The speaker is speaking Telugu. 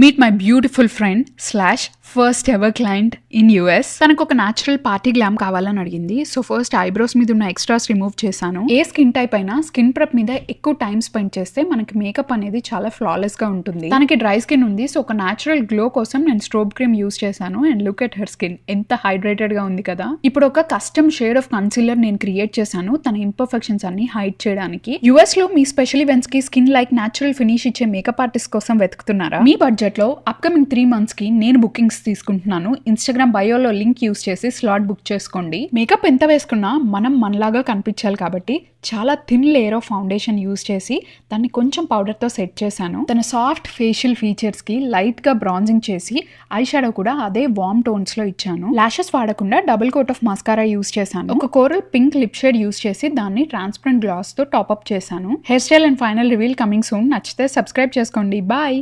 meet my beautiful friend slash first ever client. In US. తనకు ఒక న్యాచురల్ పార్టీ గ్లామ్ కావాలని అడిగింది. సో ఫస్ట్ ఐబ్రోస్ మీద ఉన్న ఎక్స్ట్రాస్ రిమూవ్ చేశాను. ఏ స్కిన్ టైప్ అయినా స్కిన్ ప్రెప్ మీద ఎక్కువ టైం స్పెండ్ చేస్తే మనకి మేకప్ అనేది చాలా ఫ్లాలెస్గా ఉంటుంది. తనకి డ్రై స్కిన్ ఉంది. సో ఒక న్యాచురల్ గ్లో కోసం నేను స్ట్రోబ్ క్రీమ్ యూస్ చేశాను. And look at her skin ఎంత హైడ్రేటెడ్గా ఉంది కదా. ఇప్పుడు ఒక కస్టమ్ షేడ్ ఆఫ్ కన్సీలర్ నేను క్రియేట్ చేశాను. తన ఇంపర్ఫెక్షన్స్ అన్ని హైడ్ చేయడానికి. యుఎస్లో మీ స్పెషల్ ఈవెంట్స్కి స్కిన్ లైక్ న్యాచురల్ ఫినిష్ ఇచ్చే మేకప్ ఆర్టిస్ట్ కోసం వెతుకుతున్నారా? మీ బడ్జెట్లో అప్కమింగ్ త్రీ మంత్స్కి నేను బుకింగ్స్ తీసుకుంటున్నాను. ఇన్స్టాగ్రామ్ బయోలో లింక్ యూస్ చేసి స్లాట్ బుక్ చేసుకోండి. మేకప్ ఎంత వేసుకున్నా మనం మనలాగా కనిపించాలి కాబట్టి చాలా thin layer of foundation use చేసి దాన్ని కొంచెం పౌడర్తో తో సెట్ చేశాను. తన సాఫ్ట్ ఫేషియల్ ఫీచర్స్కి లైట్గా బ్రాంజింగ్ చేసి ఐ షాడో కూడా అదే వామ్ టోన్స్లో ఇచ్చాను. లాషెస్ వాడకుండా double coat of mascara use చేశాను. ఒక coral pink lip shade use చేసి దాన్ని ట్రాన్స్పరెంట్ గ్లాస్తో టాప్ అప్ చేశాను. Hair style and final reveal coming soon నచ్చితే సబ్స్క్రైబ్ చేసుకోండి. బాయ్